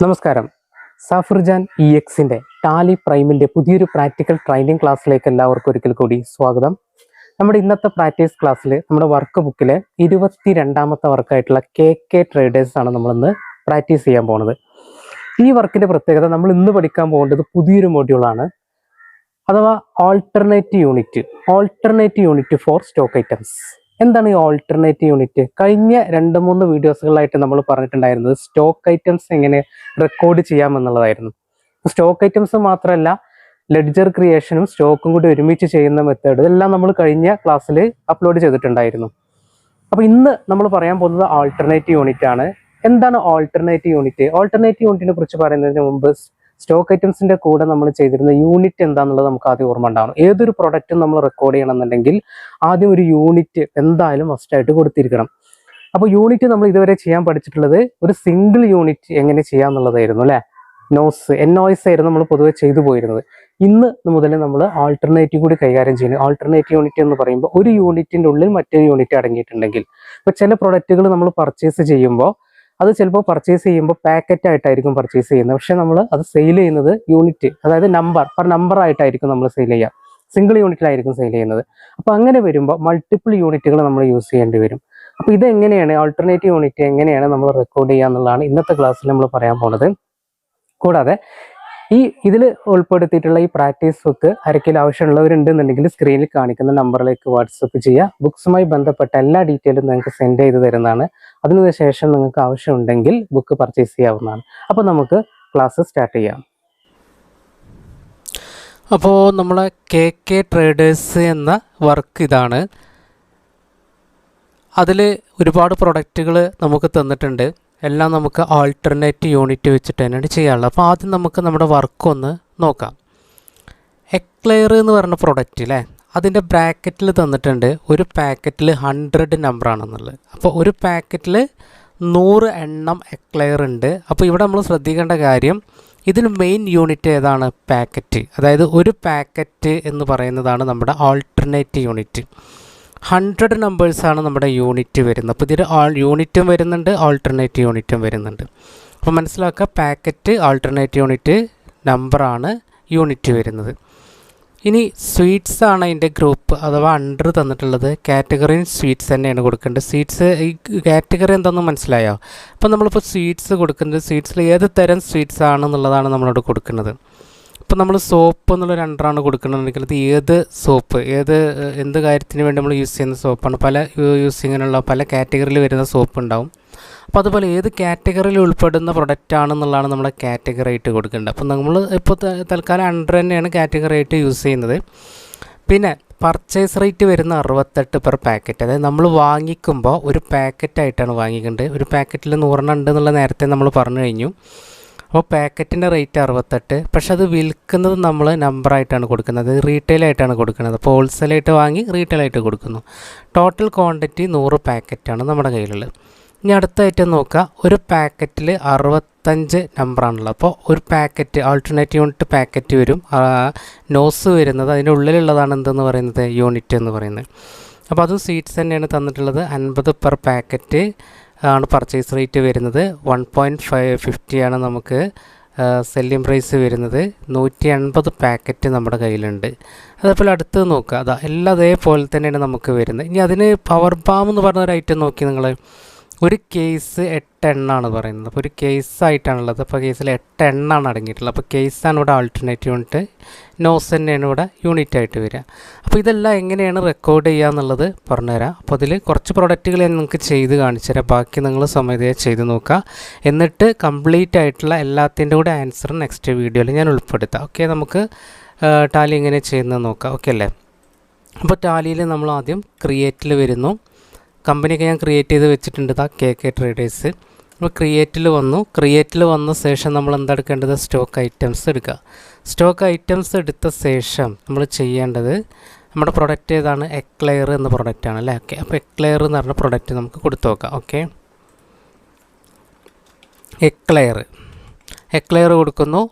നമസ്കാരം. സാഫർജാൻ ഇ എക്സിന്റെ ടാലി പ്രൈമിന്റെ പുതിയൊരു പ്രാക്ടിക്കൽ ട്രെയിനിങ് ക്ലാസ്സിലേക്ക് എല്ലാവർക്കും ഒരിക്കൽ കൂടി സ്വാഗതം. നമ്മുടെ ഇന്നത്തെ പ്രാക്ടീസ് ക്ലാസ്സിൽ നമ്മുടെ വർക്ക് ബുക്കിലെ ഇരുപത്തി രണ്ടാമത്തെ വർക്കായിട്ടുള്ള കെ കെ ട്രേഡേഴ്സ് ആണ് നമ്മളിന്ന് പ്രാക്ടീസ് ചെയ്യാൻ പോകുന്നത് ഈ വർക്കിന്റെ പ്രത്യേകത നമ്മൾ ഇന്ന് പഠിക്കാൻ പോകേണ്ടത് പുതിയൊരു മൊഡ്യൂളാണ് അഥവാ alternate unit alternate unit for stock items എന്താണ് ഈ ഓൾട്ടർനേറ്റ് യൂണിറ്റ് കഴിഞ്ഞ രണ്ട് മൂന്ന് വീഡിയോസുകളായിട്ട് നമ്മൾ പറഞ്ഞിട്ടുണ്ടായിരുന്നത് സ്റ്റോക്ക് ഐറ്റംസ് എങ്ങനെ റെക്കോർഡ് ചെയ്യാമെന്നുള്ളതായിരുന്നു. സ്റ്റോക്ക് ഐറ്റംസ് മാത്രമല്ല ലെഡ്ജർ ക്രിയേഷനും സ്റ്റോക്കും കൂടി ഒരുമിച്ച് ചെയ്യുന്ന മെത്തേഡ് ഇതെല്ലാം നമ്മൾ കഴിഞ്ഞ ക്ലാസ്സിൽ അപ്ലോഡ് ചെയ്തിട്ടുണ്ടായിരുന്നു. അപ്പോൾ ഇന്ന് നമ്മൾ പറയാൻ പോകുന്നത് ആൾട്ടർനേറ്റ് യൂണിറ്റ് ആണ്. എന്താണ് ഓൾട്ടർനേറ്റ് യൂണിറ്റ് ഓൾട്ടർനേറ്റ് യൂണിറ്റിനെ കുറിച്ച് പറയുന്നതിന് മുമ്പ് സ്റ്റോക്ക് ഐറ്റംസിന്റെ കൂടെ നമ്മൾ ചെയ്തിരുന്ന യൂണിറ്റ് എന്താണെന്നുള്ളത് നമുക്ക് ആദ്യം ഓർമ്മ ഉണ്ടാവണം. ഏതൊരു പ്രൊഡക്റ്റും നമ്മൾ റെക്കോർഡ് ചെയ്യണമെന്നുണ്ടെങ്കിൽ ആദ്യം ഒരു യൂണിറ്റ് എന്തായാലും മസ്റ്റായിട്ട് കൊടുത്തിരിക്കണം. അപ്പോൾ യൂണിറ്റ് നമ്മൾ ഇതുവരെ ചെയ്യാൻ പഠിച്ചിട്ടുള്ളത് ഒരു സിംഗിൾ യൂണിറ്റ് എങ്ങനെ ചെയ്യാന്നുള്ളതായിരുന്നു അല്ലെ? നോസ് എൻ നോയ്സ് ആയിരുന്നു നമ്മൾ പൊതുവെ ചെയ്തു പോയിരുന്നത്. ഇന്ന് മുതൽ നമ്മൾ ആൾട്ടർനേറ്റീവ് കൂടി കൈകാര്യം ചെയ്യുന്നത് ആൾട്ടർനേറ്റീവ് യൂണിറ്റ് എന്ന് പറയുമ്പോൾ ഒരു യൂണിറ്റിന്റെ ഉള്ളിൽ മറ്റൊരു യൂണിറ്റ് അടങ്ങിയിട്ടുണ്ടെങ്കിൽ. ഇപ്പോൾ ചില പ്രൊഡക്റ്റുകൾ നമ്മൾ പർച്ചേസ് ചെയ്യുമ്പോൾ അത് ചിലപ്പോൾ പർച്ചേസ് ചെയ്യുമ്പോൾ പാക്കറ്റ് ആയിട്ടായിരിക്കും പർച്ചേസ് ചെയ്യുന്നത്. പക്ഷെ നമ്മൾ അത് സെയിൽ ചെയ്യുന്നത് യൂണിറ്റ് അതായത് നമ്പർ പെർ നമ്പർ ആയിട്ടായിരിക്കും നമ്മൾ സെയിൽ ചെയ്യുക. സിംഗിൾ യൂണിറ്റിലായിരിക്കും സെയിൽ ചെയ്യുന്നത്. അപ്പോൾ അങ്ങനെ വരുമ്പോൾ മൾട്ടിപ്പിൾ യൂണിറ്റുകൾ നമ്മൾ യൂസ് ചെയ്യേണ്ടി വരും. അപ്പോൾ ഇതെങ്ങനെയാണ് ആൾട്ടർനേറ്റീവ് യൂണിറ്റ് എങ്ങനെയാണ് നമ്മൾ റെക്കോർഡ് ചെയ്യുക എന്നുള്ളതാണ് ഇന്നത്തെ ക്ലാസ്സിൽ നമ്മൾ പറയാൻ പോകുന്നത് കൂടാതെ ഈ ഇതിൽ ഉൾപ്പെടുത്തിയിട്ടുള്ള ഈ പ്രാക്ടീസ് ബുക്ക് ആരെങ്കിലും ആവശ്യമുള്ളവരുണ്ടെന്നുണ്ടെങ്കിൽ സ്ക്രീനിൽ കാണിക്കുന്ന നമ്പറിലേക്ക് വാട്സപ്പ് ചെയ്യുക ബുക്സുമായി ബന്ധപ്പെട്ട എല്ലാ ഡീറ്റെയിലും നിങ്ങൾക്ക് സെൻഡ് ചെയ്ത് തരുന്നതാണ്. അതിനുശേഷം നിങ്ങൾക്ക് ആവശ്യമുണ്ടെങ്കിൽ ബുക്ക് പർച്ചേസ് ചെയ്യാവുന്നതാണ്. അപ്പോൾ നമുക്ക് ക്ലാസ് സ്റ്റാർട്ട് ചെയ്യാം. അപ്പോൾ നമ്മളെ കെ കെ ട്രേഡേഴ്സ് എന്ന വർക്ക് ഇതാണ്. അതിൽ ഒരുപാട് പ്രൊഡക്റ്റുകൾ നമുക്ക് തന്നിട്ടുണ്ട്. എല്ലാം നമുക്ക് ആൾട്ടർനേറ്റ് യൂണിറ്റ് വെച്ചിട്ട് തന്നെയാണ് ചെയ്യാനുള്ളത്. അപ്പോൾ ആദ്യം നമുക്ക് നമ്മുടെ വർക്ക് ഒന്ന് നോക്കാം. എക്ലെയർ എന്ന് പറഞ്ഞ പ്രൊഡക്റ്റ് അല്ലേ അതിന്റെ ബ്രാക്കറ്റിൽ തന്നിട്ടുണ്ട് ഒരു പാക്കറ്റിൽ ഹൺഡ്രഡ് നമ്പറാണെന്നുള്ളത് അപ്പോൾ ഒരു പാക്കറ്റിൽ നൂറ് എണ്ണം എക്ലെയർ ഉണ്ട്. അപ്പോൾ ഇവിടെ നമ്മൾ ശ്രദ്ധിക്കേണ്ട കാര്യം ഇതിന് മെയിൻ യൂണിറ്റ് ഏതാണ്? പാക്കറ്റ് അതായത് ഒരു പാക്കറ്റ് എന്ന് പറയുന്നതാണ് നമ്മുടെ ആൾട്ടർനേറ്റ് യൂണിറ്റ് ഹൺഡ്രഡ് നമ്പേഴ്സാണ് നമ്മുടെ യൂണിറ്റ് വരുന്നത്. അപ്പോൾ ഇതിൽ ആൾ യൂണിറ്റും വരുന്നുണ്ട് ആൾട്ടർനേറ്റ് യൂണിറ്റും വരുന്നുണ്ട്. അപ്പോൾ മനസ്സിലാക്കുക പാക്കറ്റ് ആൾട്ടർനേറ്റ് യൂണിറ്റ് നമ്പറാണ് യൂണിറ്റ് വരുന്നത്. ഇനി സ്വീറ്റ്സ് ആണ് അതിന്റെ ഗ്രൂപ്പ് അഥവാ അണ്ടർ തന്നിട്ടുള്ളത്. കാറ്റഗറി സ്വീറ്റ്സ് തന്നെയാണ് കൊടുക്കേണ്ടത്. സ്വീറ്റ്സ് ഈ കാറ്റഗറി എന്താണെന്ന് മനസ്സിലായോ? അപ്പോൾ നമ്മളിപ്പോൾ സ്വീറ്റ്സ് കൊടുക്കുന്നത് സ്വീറ്റ്സിൽ ഏത് തരം സ്വീറ്റ്സ് ആണെന്നുള്ളതാണ് നമ്മളോട് കൊടുക്കുന്നത്. ഇപ്പോൾ നമ്മൾ സോപ്പ് എന്നുള്ള രണ്ടാണ് കൊടുക്കണമെന്നുണ്ടെങ്കിൽ അത് ഏത് സോപ്പ് ഏത് എന്ത് കാര്യത്തിന് വേണ്ടി നമ്മൾ യൂസ് ചെയ്യുന്ന സോപ്പാണ്. പല യൂസിങ്ങിനുള്ള പല കാറ്റഗറിയിൽ വരുന്ന സോപ്പ് ഉണ്ടാവും. അപ്പോൾ അതുപോലെ ഏത് കാറ്റഗറിയിൽ ഉൾപ്പെടുന്ന പ്രൊഡക്റ്റ് ആണെന്നുള്ളതാണ് നമ്മുടെ കാറ്റഗറി ആയിട്ട് കൊടുക്കേണ്ടത്. അപ്പോൾ നമ്മൾ ഇപ്പോൾ തൽക്കാലം അണ്ടർ തന്നെയാണ് കാറ്റഗറി ആയിട്ട് യൂസ് ചെയ്യുന്നത്. പിന്നെ പർച്ചേസ് റേറ്റ് വരുന്ന അറുപത്തെട്ട് പെർ പാക്കറ്റ് അതായത് നമ്മൾ വാങ്ങിക്കുമ്പോൾ ഒരു പാക്കറ്റായിട്ടാണ് വാങ്ങിക്കേണ്ടത്. ഒരു പാക്കറ്റിൽ നൂറെണ്ണം ഉണ്ട് എന്നുള്ള നേരത്തെ നമ്മൾ പറഞ്ഞു കഴിഞ്ഞു. അപ്പോൾ പാക്കറ്റിന്റെ റേറ്റ് അറുപത്തെട്ട്. പക്ഷെ അത് വിൽക്കുന്നത് നമ്മൾ നമ്പറായിട്ടാണ് കൊടുക്കുന്നത്. റീറ്റെയിലായിട്ടാണ് കൊടുക്കുന്നത്. അപ്പോൾ ഹോൾസെയിലായിട്ട് വാങ്ങി റീറ്റെയിലായിട്ട് കൊടുക്കുന്നു. ടോട്ടൽ ക്വാണ്ടിറ്റി നൂറ് പാക്കറ്റാണ് നമ്മുടെ കയ്യിലുള്ളത്. ഇനി അടുത്ത ഐറ്റം നോക്കുക ഒരു പാക്കറ്റിൽ അറുപത്തഞ്ച് നമ്പറാണുള്ളത്. അപ്പോൾ ഒരു പാക്കറ്റ് ആൾട്ടർനേറ്റ് യൂണിറ്റ് പാക്കറ്റ് വരും. നോസ് വരുന്നത് അതിന്റെ ഉള്ളിലുള്ളതാണ് എന്തെന്ന് പറയുന്നത്? യൂണിറ്റ് എന്ന് പറയുന്നത്. അപ്പോൾ അതും സീറ്റ്സ് തന്നെയാണ് തന്നിട്ടുള്ളത്. അൻപത് പെർ പാക്കറ്റ്. ആണ് പർച്ചേസ് റേറ്റ് വരുന്നത്. വൺ പോയിന്റ് ഫൈവ് ഫിഫ്റ്റിയാണ് നമുക്ക് സെല്ലിംഗ് പ്രൈസ് വരുന്നത്. നൂറ്റി എൺപത് പാക്കറ്റ് നമ്മുടെ കയ്യിലുണ്ട്. അതേപോലെ അടുത്ത് നോക്കുക. അതാ എല്ലാം അതേപോലെ തന്നെയാണ് നമുക്ക് വരുന്നത്. ഇനി അതിന് പവർ ബാം എന്ന് പറഞ്ഞ ഒരു ഐറ്റം നോക്കി നിങ്ങൾ ഒരു കേസ് എട്ട് എണ്ണാണ് പറയുന്നത്. അപ്പോൾ ഒരു കേസ് ആയിട്ടാണുള്ളത് അപ്പോൾ കേസിൽ എട്ട് എണ്ണാണ് അടങ്ങിയിട്ടുള്ളത്. അപ്പോൾ കേസാണ് ഇവിടെ ആൾട്ടർനേറ്റ് യൂണിറ്റ് നോസ് തന്നെയാണ് ഇവിടെ യൂണിറ്റ് ആയിട്ട് വരിക. അപ്പോൾ ഇതെല്ലാം എങ്ങനെയാണ് റെക്കോർഡ് ചെയ്യുക എന്നുള്ളത് പറഞ്ഞുതരാം. അപ്പോൾ അതിൽ കുറച്ച് പ്രൊഡക്റ്റുകൾ ഞാൻ നിങ്ങൾക്ക് ചെയ്ത് കാണിച്ചു തരാം ബാക്കി നിങ്ങൾ സമയത്തേ ചെയ്ത് നോക്കുക. എന്നിട്ട് കംപ്ലീറ്റ് ആയിട്ടുള്ള എല്ലാത്തിന്റെ കൂടെ ആൻസർ നെക്സ്റ്റ് വീഡിയോയിൽ ഞാൻ ഉൾപ്പെടുത്താം. ഓക്കെ നമുക്ക് ടാലി എങ്ങനെ ചെയ്യുന്നത് നോക്കാം. ഓക്കെ അല്ലേ? അപ്പോൾ ടാലിയിൽ നമ്മൾ ആദ്യം ക്രിയേറ്റിൽ വരുന്നു. കമ്പനിയൊക്കെ ഞാൻ ക്രിയേറ്റ് ചെയ്ത് വെച്ചിട്ടുണ്ട് ഇതാ കെ കെ ട്രേഡേഴ്സ് നമ്മൾ ക്രിയേറ്റിൽ വന്നു. ക്രിയേറ്റിൽ വന്ന ശേഷം നമ്മൾ എന്താ എടുക്കേണ്ടത്? സ്റ്റോക്ക് ഐറ്റംസ് എടുക്കുക. സ്റ്റോക്ക് ഐറ്റംസ് എടുത്ത ശേഷം നമ്മൾ ചെയ്യേണ്ടത് നമ്മുടെ പ്രൊഡക്റ്റ് ഏതാണ്? എക്ലെയർ എന്ന പ്രൊഡക്റ്റാണ് അല്ലേ? ഓക്കെ അപ്പോൾ എക്ലെയർ എന്ന് പറഞ്ഞ പ്രൊഡക്റ്റ് നമുക്ക് കൊടുത്തു നോക്കാം. ഓക്കെ എക്ലെയർ എക്ലെയർ കൊടുക്കുന്നു.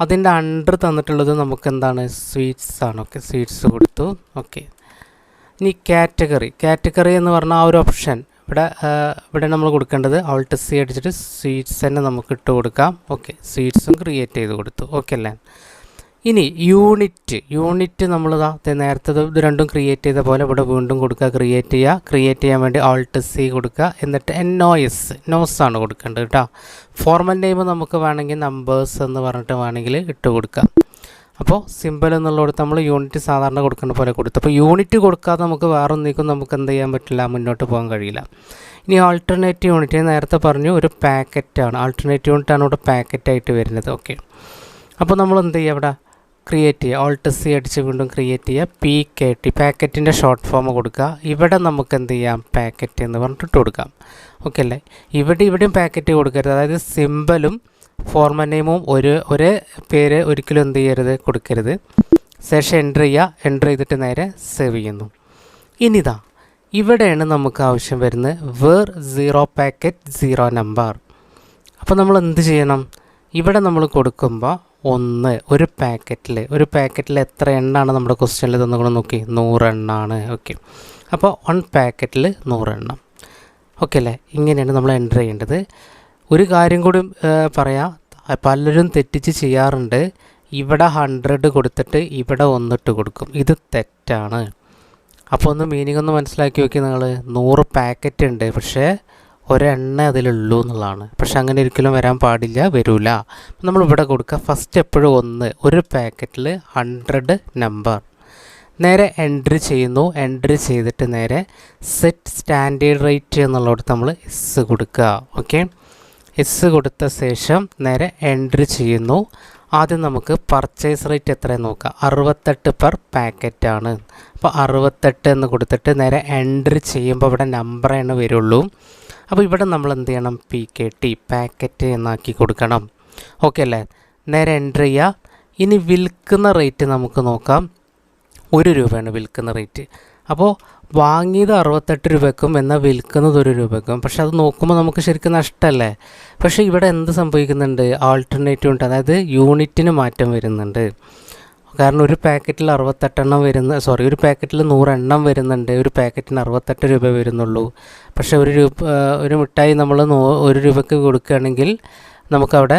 അതിന്റെ അണ്ടർ തന്നിട്ടുള്ളത് നമുക്ക് എന്താണ്? സ്വീറ്റ്സ് ആണ്. ഓക്കെ സ്വീറ്റ്സ് കൊടുത്തു. ഓക്കെ ഇനി കാറ്റഗറി കാറ്റഗറി എന്ന് പറഞ്ഞാൽ ആ ഒരു ഓപ്ഷൻ ഇവിടെ ഇവിടെ നമ്മൾ കൊടുക്കേണ്ടത് ഓൾട്ട് സി അടിച്ചിട്ട് സ്വീറ്റ്സ് തന്നെ നമുക്ക് ഇട്ട് കൊടുക്കാം. ഓക്കെ സ്വീറ്റ്സും ക്രിയേറ്റ് ചെയ്ത് കൊടുത്തു. ഓക്കെ അല്ലേ? ഇനി യൂണിറ്റ് യൂണിറ്റ് നമ്മൾ നേരത്തെ ഇത് രണ്ടും ക്രിയേറ്റ് ചെയ്ത പോലെ ഇവിടെ വീണ്ടും കൊടുക്കുക. ക്രിയേറ്റ് ചെയ്യുക. ക്രിയേറ്റ് ചെയ്യാൻ വേണ്ടി ആൾട്ട് സി കൊടുക്കുക. എന്നിട്ട് എൻ ഒ എസ് നോസ് ആണ് കൊടുക്കേണ്ടത് കേട്ടോ. ഫോർമൽ നെയിം നമുക്ക് വേണമെങ്കിൽ നമ്പേഴ്സ് എന്ന് പറഞ്ഞിട്ട് വേണമെങ്കിൽ ഇട്ട് കൊടുക്കാം. അപ്പോൾ സിമ്പിൾ എന്നുള്ളിടത്ത് നമ്മൾ യൂണിറ്റ് സാധാരണ കൊടുക്കുന്ന പോലെ കൊടുത്തു. അപ്പോൾ യൂണിറ്റ് കൊടുക്കാതെ നമുക്ക് വേറെ ഒന്നിക്കും നമുക്ക് എന്ത് ചെയ്യാൻ പറ്റില്ല മുന്നോട്ട് പോകാൻ കഴിയില്ല. ഇനി ആൾട്ടർനേറ്റീവ് യൂണിറ്റ് നേരത്തെ പറഞ്ഞു ഒരു പാക്കറ്റാണ് ആൾട്ടർനേറ്റ് യൂണിറ്റാണ് ഇവിടെ പാക്കറ്റായിട്ട് വരുന്നത്. ഓക്കെ അപ്പോൾ നമ്മൾ എന്ത് ചെയ്യുക ഇവിടെ? ക്രിയേറ്റ് ചെയ്യുക. ഓൾട്ട് സി അടിച്ച് വീണ്ടും ക്രിയേറ്റ് ചെയ്യുക. പി കെ ടി പാക്കറ്റിന്റെ ഷോർട്ട് ഫോം കൊടുക്കുക. ഇവിടെ നമുക്ക് എന്ത് ചെയ്യാം? പാക്കറ്റ് എന്ന് പറഞ്ഞിട്ട് കൊടുക്കാം. ഓക്കെ അല്ലേ? ഇവിടെ ഇവിടെയും പാക്കറ്റ് കൊടുക്കരുത്. അതായത് സിമ്പലും ഫോർമൽ നെയിമും ഒരു ഒരേ പേര് ഒരിക്കലും എന്ത് ചെയ്യരുത് കൊടുക്കരുത്. സെഷൻ എന്റർ ചെയ്യുക. എന്റർ ചെയ്തിട്ട് നേരെ സേവ് ചെയ്യുന്നു. ഇനിതാ ഇവിടെയാണ് നമുക്ക് ആവശ്യം വരുന്നത് where zero packet zero number അപ്പോൾ നമ്മൾ എന്ത് ചെയ്യണം? ഇവിടെ നമ്മൾ കൊടുക്കുമ്പോൾ ഒന്ന് ഒരു പാക്കറ്റിൽ ഒരു പാക്കറ്റിൽ എത്ര എണ്ണാണ് നമ്മുടെ ക്വസ്റ്റ്യനിൽ തന്നുകൊണ്ട് നോക്കി? നൂറെണ്ണാണ്. ഓക്കെ അപ്പോൾ വൺ പാക്കറ്റിൽ നൂറെണ്ണം. ഓക്കെ അല്ലേ? ഇങ്ങനെയാണ് നമ്മൾ എന്റർ ചെയ്യേണ്ടത്. ഒരു കാര്യം കൂടി പറയാം. പലരും തെറ്റിച്ച് ചെയ്യാറുണ്ട്. ഇവിടെ ഹൺഡ്രഡ് കൊടുത്തിട്ട് ഇവിടെ ഒന്നിട്ട് കൊടുക്കും. ഇത് തെറ്റാണ്. അപ്പോൾ ഒന്ന് മീനിങ് ഒന്ന് മനസ്സിലാക്കി നോക്കി നിങ്ങൾ നൂറ് പാക്കറ്റ് ഉണ്ട് പക്ഷേ ഒരെണ്ണ അതിലുള്ളൂ എന്നുള്ളതാണ്. പക്ഷെ അങ്ങനെ ഒരിക്കലും വരാൻ പാടില്ല വരില്ല നമ്മൾ ഇവിടെ കൊടുക്കുക. ഫസ്റ്റ് എപ്പോഴും ഒന്ന്. ഒരു പാക്കറ്റിൽ ഹൺഡ്രഡ് നമ്പർ നേരെ എൻട്രി ചെയ്യുന്നു. എൻട്രി ചെയ്തിട്ട് നേരെ സെറ്റ് സ്റ്റാൻഡേർഡ് റേറ്റ് എന്നുള്ളിടത്ത് നമ്മൾ എസ് കൊടുക്കുക. ഓക്കെ എസ് കൊടുത്ത ശേഷം നേരെ എൻട്രി ചെയ്യുന്നു. ആദ്യം നമുക്ക് പർച്ചേസ് റേറ്റ് എത്രയെന്ന് നോക്കാം. അറുപത്തെട്ട് പെർ പാക്കറ്റാണ് അപ്പോൾ അറുപത്തെട്ട് എന്ന് കൊടുത്തിട്ട് നേരെ എൻട്രി ചെയ്യുമ്പോൾ ഇവിടെ നമ്പറാണ് വരുള്ളൂ. അപ്പോൾ ഇവിടെ നമ്മൾ എന്ത് ചെയ്യണം? പി കെ ടി പാക്കറ്റ് എന്നാക്കി കൊടുക്കണം. ഓക്കെ അല്ലേ? നേരെ എൻട്രി ചെയ്യുക ഇനി വിൽക്കുന്ന റേറ്റ് നമുക്ക് നോക്കാം. ഒരു രൂപയാണ് വിൽക്കുന്ന റേറ്റ് അപ്പോൾ വാങ്ങിയത് അറുപത്തെട്ട് രൂപയ്ക്കും എന്നാൽ വിൽക്കുന്നത് ഒരു രൂപയ്ക്കും. പക്ഷെ അത് നോക്കുമ്പോൾ നമുക്ക് ശരിക്കും നഷ്ടമല്ലേ പക്ഷേ ഇവിടെ എന്ത് സംഭവിക്കുന്നുണ്ട്? ആൾട്ടർനേറ്റീവ് ഉണ്ട്. അതായത് യൂണിറ്റിന് മാറ്റം വരുന്നുണ്ട്. കാരണം ഒരു പാക്കറ്റിൽ അറുപത്തെട്ടെണ്ണം വരുന്ന സോറി ഒരു പാക്കറ്റിൽ നൂറെണ്ണം വരുന്നുണ്ട്. ഒരു പാക്കറ്റിന് അറുപത്തെട്ട് രൂപ വരുന്നുള്ളൂ. പക്ഷേ ഒരു രൂപ ഒരു മിഠായി നമ്മൾ നൂ ഒരു രൂപയ്ക്ക് കൊടുക്കുകയാണെങ്കിൽ നമുക്കവിടെ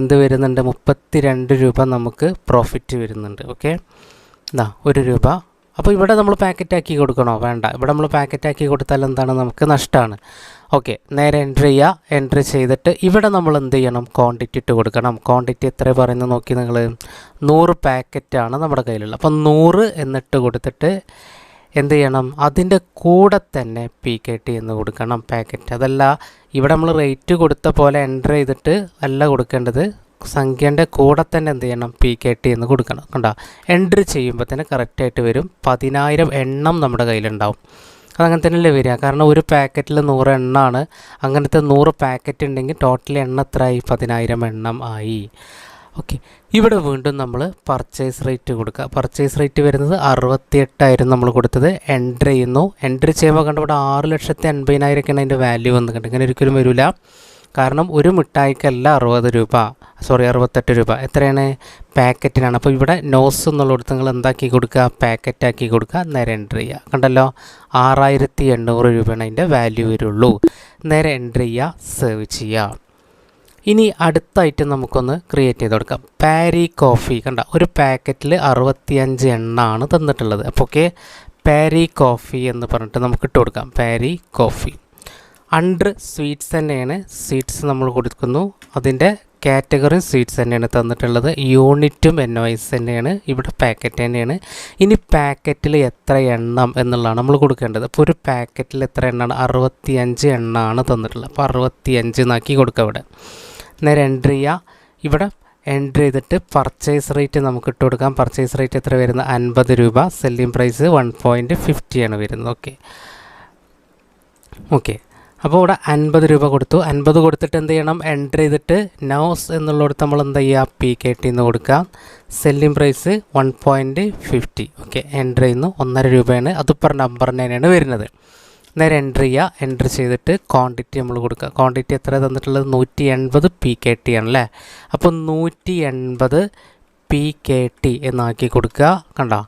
എന്ത് വരുന്നുണ്ട്? മുപ്പത്തി രണ്ട് രൂപ നമുക്ക് പ്രോഫിറ്റ് വരുന്നുണ്ട്. ഓക്കെ ഒരു രൂപ അപ്പോൾ ഇവിടെ നമ്മൾ പാക്കറ്റാക്കി കൊടുക്കണോ? വേണ്ട. ഇവിടെ നമ്മൾ പാക്കറ്റാക്കി കൊടുത്താൽ എന്താണ്? നമുക്ക് നഷ്ടമാണ് ഓക്കെ. നേരെ എൻട്രി ചെയ്യുക എൻട്രി ചെയ്തിട്ട് ഇവിടെ നമ്മൾ എന്ത് ചെയ്യണം? ക്വാണ്ടിറ്റി ഇട്ട് കൊടുക്കണം. ക്വാണ്ടിറ്റി എത്ര പറയുന്നത് നോക്കി നിങ്ങൾ നൂറ് പാക്കറ്റാണ് നമ്മുടെ കയ്യിലുള്ളത്. അപ്പം നൂറ് എന്നിട്ട് കൊടുത്തിട്ട് എന്ത് ചെയ്യണം? അതിന്റെ കൂടെ തന്നെ പി കെ ടി എന്ന് കൊടുക്കണം. പാക്കറ്റ്. അതല്ല ഇവിടെ നമ്മൾ റേറ്റ് കൊടുത്ത പോലെ എന്റർ ചെയ്തിട്ട് അല്ല കൊടുക്കേണ്ടത് സംഖ്യേന്റെ കൂടെ തന്നെ എന്ത് ചെയ്യണം? പി കെ ടി എന്ന് കൊടുക്കണം. കണ്ടോ? എൻട്രി ചെയ്യുമ്പോൾ തന്നെ കറക്റ്റായിട്ട് വരും. പതിനായിരം എണ്ണം നമ്മുടെ കയ്യിലുണ്ടാവും. അതങ്ങനെ തന്നെയല്ലേ വരിക. കാരണം ഒരു പാക്കറ്റിൽ നൂറ് എണ്ണമാണ് അങ്ങനത്തെ നൂറ് പാക്കറ്റ് ഉണ്ടെങ്കിൽ ടോട്ടൽ എണ്ണ എത്രയായി പതിനായിരം എണ്ണം ആയി. ഓക്കെ ഇവിടെ വീണ്ടും നമ്മൾ പർച്ചേസ് റേറ്റ് കൊടുക്കുക. പർച്ചേസ് റേറ്റ് വരുന്നത് അറുപത്തിയെട്ടായിരുന്നു നമ്മൾ കൊടുത്തത്. എൻട്രി ചെയ്യുന്നു. എൻട്രി ചെയ്യുമ്പോൾ കണ്ടപ്പോൾ ആറ് ലക്ഷത്തി എൺപതിനായിരമൊക്കെയാണ് അതിന്റെ വാല്യൂ വന്നിട്ടുണ്ട്. ഇങ്ങനെ ഒരിക്കലും വരില്ല കാരണം ഒരു മിഠായിക്കല്ല അറുപത് രൂപ. സോറി അറുപത്തെട്ട് രൂപ. എത്രയാണ്? പാക്കറ്റിനാണ്. അപ്പോൾ ഇവിടെ നോസ് എന്നുള്ളിടത്ത് നിങ്ങൾ എന്താക്കി കൊടുക്കുക? പാക്കറ്റാക്കി കൊടുക്കുക. നേരെ എൻട്രി ചെയ്യുക. കണ്ടല്ലോ? ആറായിരത്തി എണ്ണൂറ് രൂപയാണ് അതിന്റെ വാല്യൂ വരുള്ളൂ. നേരെ എൻട്രി ചെയ്യുക. സേവ് ചെയ്യുക. ഇനി അടുത്ത ഐറ്റം നമുക്കൊന്ന് ക്രിയേറ്റ് ചെയ്ത് കൊടുക്കാം. പാരി കോഫി കണ്ട? ഒരു പാക്കറ്റിൽ അറുപത്തിയഞ്ച് എണ്ണാണ് തന്നിട്ടുള്ളത്. അപ്പോൾ ഓക്കെ പാരി കോഫി എന്ന് പറഞ്ഞിട്ട് നമുക്ക് ഇട്ട് കൊടുക്കാം. പാരി കോഫി അണ്ടർ സ്വീറ്റ്സ് തന്നെയാണ് സ്വീറ്റ്സ് നമ്മൾ കൊടുക്കുന്നു. അതിന്റെ കാറ്റഗറി സ്വീറ്റ്സ് തന്നെയാണ് തന്നിട്ടുള്ളത്. യൂണിറ്റും എൻ എസ് തന്നെയാണ്. ഇവിടെ പാക്കറ്റ് തന്നെയാണ്. ഇനി പാക്കറ്റിൽ എത്ര എണ്ണം എന്നുള്ളതാണ് നമ്മൾ കൊടുക്കേണ്ടത്. അപ്പോൾ ഒരു പാക്കറ്റിൽ എത്ര എണ്ണമാണ് അറുപത്തിയഞ്ച് എണ്ണമാണ് തന്നിട്ടുള്ളത്. അപ്പോൾ അറുപത്തിയഞ്ച് എന്നാക്കി കൊടുക്കുക ഇവിടെ. നേരെ എൻട്രി ചെയ്യുക. ഇവിടെ എൻട്രി ചെയ്തിട്ട് പർച്ചേസ് റേറ്റ് നമുക്ക് ഇട്ട് കൊടുക്കാം. പർച്ചേസ് റേറ്റ് എത്ര വരുന്നത്? അൻപത് രൂപ. സെല്ലിംഗ് പ്രൈസ് വൺ പോയിന്റ് ഫിഫ്റ്റിയാണ് വരുന്നത്. ഓക്കെ ഓക്കെ അപ്പോൾ ഇവിടെ അൻപത് രൂപ കൊടുത്തു. അൻപത് കൊടുത്തിട്ട് എന്ത് ചെയ്യണം? എന്റർ ചെയ്തിട്ട് നൗസ് എന്നുള്ളിടത്ത് നമ്മൾ എന്താ ചെയ്യുക? പി കെ ടി എന്ന് കൊടുക്കാം selling price one point fifty okay enter ചെയ്യുന്നു. ഒന്നര രൂപയാണ്. അത് പെർ നമ്പറിന് തന്നെയാണ് വരുന്നത്. നേരെ എന്റർ ചെയ്യുക. എന്റർ ചെയ്തിട്ട് ക്വാണ്ടിറ്റി നമ്മൾ കൊടുക്കുക. ക്വാണ്ടിറ്റി എത്ര തന്നിട്ടുള്ളത്? നൂറ്റി എൺപത് പി കെ ടി ആണല്ലേ അപ്പോൾ നൂറ്റി എൺപത് പി കെ ടി എന്നാക്കി കൊടുക്കുക. കണ്ടോ?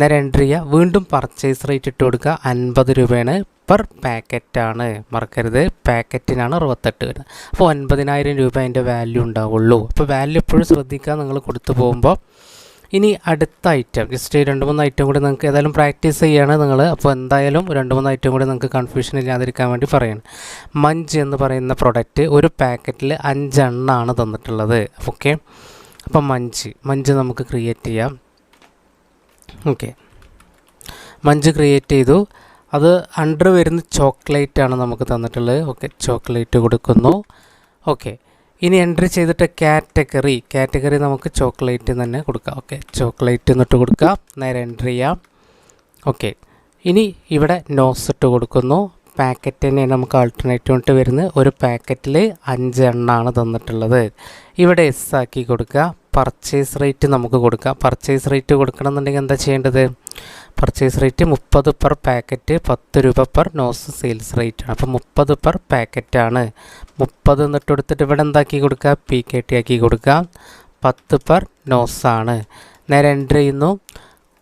നേരെ എന്റർ ചെയ്യുക. വീണ്ടും പർച്ചേസ് റേറ്റ് ഇട്ട് കൊടുക്കുക. അൻപത് രൂപയാണ്. പെർ പാക്കറ്റാണ് മറക്കരുത്. പാക്കറ്റിനാണ് അറുപത്തെട്ട് വരുന്നത്. അപ്പോൾ ഒൻപതിനായിരം രൂപ അതിന്റെ വാല്യൂ ഉണ്ടാവുള്ളൂ. അപ്പോൾ വാല്യൂ എപ്പോഴും ശ്രദ്ധിക്കാൻ നിങ്ങൾ കൊടുത്തു പോകുമ്പോൾ. ഇനി അടുത്ത ഐറ്റം ജസ്റ്റ് രണ്ട് മൂന്ന് ഐറ്റം കൂടി നിങ്ങൾക്ക് ഏതായാലും പ്രാക്ടീസ് ചെയ്യാണ് നിങ്ങൾ. അപ്പോൾ എന്തായാലും രണ്ട് മൂന്ന് ഐറ്റം കൂടി നിങ്ങൾക്ക് കൺഫ്യൂഷൻ ഇല്ലാതിരിക്കാൻ വേണ്ടി പറയണം. മഞ്ച് എന്ന് പറയുന്ന പ്രൊഡക്റ്റ് ഒരു പാക്കറ്റിൽ അഞ്ചെണ്ണാണ് തന്നിട്ടുള്ളത്. ഓക്കെ അപ്പം മഞ്ച്. മഞ്ച് നമുക്ക് ക്രിയേറ്റ് ചെയ്യാം. ഓക്കെ മഞ്ച് ക്രിയേറ്റ് ചെയ്തു. അത് അണ്ടർ വരുന്ന ചോക്ലേറ്റ് ആണ് നമുക്ക് തന്നിട്ടുള്ളത്. ഓക്കെ ചോക്ലേറ്റ് കൊടുക്കുന്നു. ഓക്കെ ഇനി എൻട്രി ചെയ്തിട്ട് കാറ്റഗറി കാറ്റഗറി നമുക്ക് ചോക്ലേറ്റ് തന്നെ കൊടുക്കാം. ഓക്കെ ചോക്ലേറ്റ് എന്നിട്ട് കൊടുക്കാം. നേരെ എൻട്രി ചെയ്യാം. ഓക്കെ ഇനി ഇവിടെ നോസ് ഇട്ട് കൊടുക്കുന്നു. പാക്കറ്റ് തന്നെയാണ് നമുക്ക് ആൾട്ടർനേറ്റീവ് ആയിട്ട് വരുന്നത്. ഒരു പാക്കറ്റിൽ അഞ്ച് എണ്ണാണ് തന്നിട്ടുള്ളത്. ഇവിടെ എസ് ആക്കി കൊടുക്കുക. പർച്ചേസ് റേറ്റ് നമുക്ക് കൊടുക്കുക പർച്ചേസ് റേറ്റ് കൊടുക്കണമെന്നുണ്ടെങ്കിൽ എന്താ ചെയ്യേണ്ടത്? പർച്ചേസ് റേറ്റ് മുപ്പത് പെർ പാക്കറ്റ് പത്ത് രൂപ പെർ നോസ് സെയിൽസ് റേറ്റ് ആണ്. അപ്പോൾ മുപ്പത് പെർ പാക്കറ്റാണ് മുപ്പത് എന്നിട്ട് കൊടുത്തിട്ട് ഇവിടെ എന്താക്കി കൊടുക്കുക? പി കെ ടി ആക്കി കൊടുക്കുക. പത്ത് പെർ നോസാണ് നേരെ എന്റർ ചെയ്യുന്നു.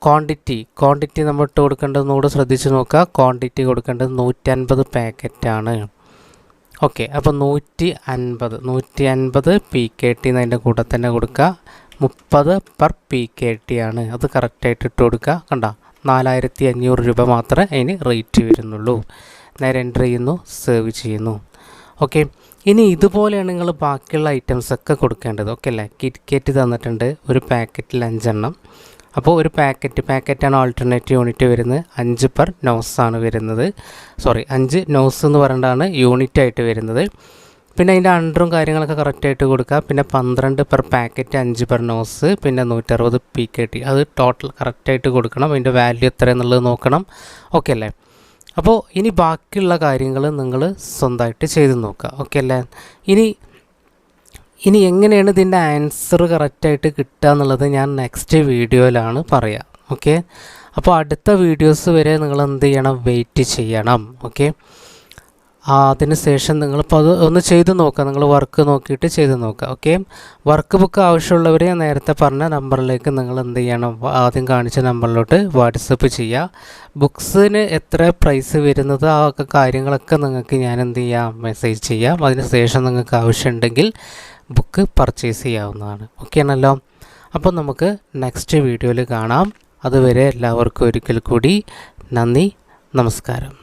ക്വാണ്ടിറ്റി. ക്വാണ്ടിറ്റി നമ്മൾ ഇട്ട് കൊടുക്കേണ്ടത് കൂടെ ശ്രദ്ധിച്ച് നോക്കുക. ക്വാണ്ടിറ്റി കൊടുക്കേണ്ടത് നൂറ്റൻപത് പാക്കറ്റാണ്. ഓക്കെ അപ്പോൾ നൂറ്റി അൻപത് നൂറ്റി അൻപത് പി കെ ടി എന്നതിന്റെ കൂടെ തന്നെ കൊടുക്കുക. മുപ്പത് പെർ പി കെ ടി ആണ്. അത് കറക്റ്റായിട്ട് ഇട്ട് കൊടുക്കുക. കണ്ട? നാലായിരത്തി അഞ്ഞൂറ് രൂപ മാത്രമേ അതിന് റേറ്റ് വരുന്നുള്ളൂ. നേരെ എന്റർ ചെയ്യുന്നു. സേവ് ചെയ്യുന്നു. ഓക്കെ ഇനി ഇതുപോലെയാണ് നിങ്ങൾ ബാക്കിയുള്ള ഐറ്റംസ് ഒക്കെ കൊടുക്കേണ്ടത്. ഓക്കെ അല്ലേ? കിറ്റ് കെറ്റ് തന്നിട്ടുണ്ട്. ഒരു പാക്കറ്റിൽ അഞ്ചെണ്ണം. അപ്പോൾ ഒരു പാക്കറ്റ് പാക്കറ്റാണ് ആൾട്ടർനേറ്റ് യൂണിറ്റ് വരുന്നത്. അഞ്ച് പെർ നോസാണ് വരുന്നത്. സോറി അഞ്ച് നോസ് എന്ന് പറഞ്ഞിട്ടാണ് യൂണിറ്റ് ആയിട്ട് വരുന്നത്. പിന്നെ അതിന്റെ അണ്ടറും കാര്യങ്ങളൊക്കെ കറക്റ്റായിട്ട് കൊടുക്കുക. പിന്നെ പന്ത്രണ്ട് പെർ പാക്കറ്റ് അഞ്ച് പെർ നോസ് പിന്നെ നൂറ്ററുപത് പി കെ ടി അത് ടോട്ടൽ കറക്റ്റായിട്ട് കൊടുക്കണം. അതിന്റെ വാല്യൂ എത്ര എന്നുള്ളത് നോക്കണം. ഓക്കെ അല്ലേ? അപ്പോൾ ഇനി ബാക്കിയുള്ള കാര്യങ്ങൾ നിങ്ങൾ സ്വന്തമായിട്ട് ചെയ്ത് നോക്കുക. ഓക്കെ അല്ലേ? ഇനി ഇനി എങ്ങനെയാണ് ഇതിന്റെ ആൻസർ കറക്റ്റായിട്ട് കിട്ടുക എന്നുള്ളത് ഞാൻ നെക്സ്റ്റ് വീഡിയോയിലാണ് പറയുക ഓക്കെ അപ്പോൾ അടുത്ത വീഡിയോസ് വരെ നിങ്ങൾ എന്ത് ചെയ്യണം? വെയിറ്റ് ചെയ്യണം ഓക്കെ അതിന് ശേഷം നിങ്ങളിപ്പോൾ അത് ഒന്ന് ചെയ്ത് നോക്കുക. നിങ്ങൾ വർക്ക് നോക്കിയിട്ട് ചെയ്ത് നോക്കുക ഓക്കെ വർക്ക് ബുക്ക് ആവശ്യമുള്ളവർ ഞാൻ നേരത്തെ പറഞ്ഞ നമ്പറിലേക്ക് നിങ്ങൾ എന്ത് ചെയ്യണം? ആദ്യം കാണിച്ച നമ്പറിലോട്ട് വാട്സപ്പ് ചെയ്യുക. ബുക്സിന് എത്ര പ്രൈസ് വരുന്നത്? ആ കാര്യങ്ങളൊക്കെ നിങ്ങൾക്ക് ഞാൻ എന്ത് ചെയ്യാം? മെസ്സേജ് ചെയ്യാം. അതിന് ശേഷം നിങ്ങൾക്ക് ആവശ്യമുണ്ടെങ്കിൽ ബുക്ക് പർച്ചേസ് ചെയ്യാവുന്നതാണ്. ഓക്കെ ആണല്ലോ? അപ്പോൾ നമുക്ക് നെക്സ്റ്റ് വീഡിയോയിൽ കാണാം. അതുവരെ എല്ലാവർക്കും ഒരിക്കൽ കൂടി നന്ദി നമസ്കാരം.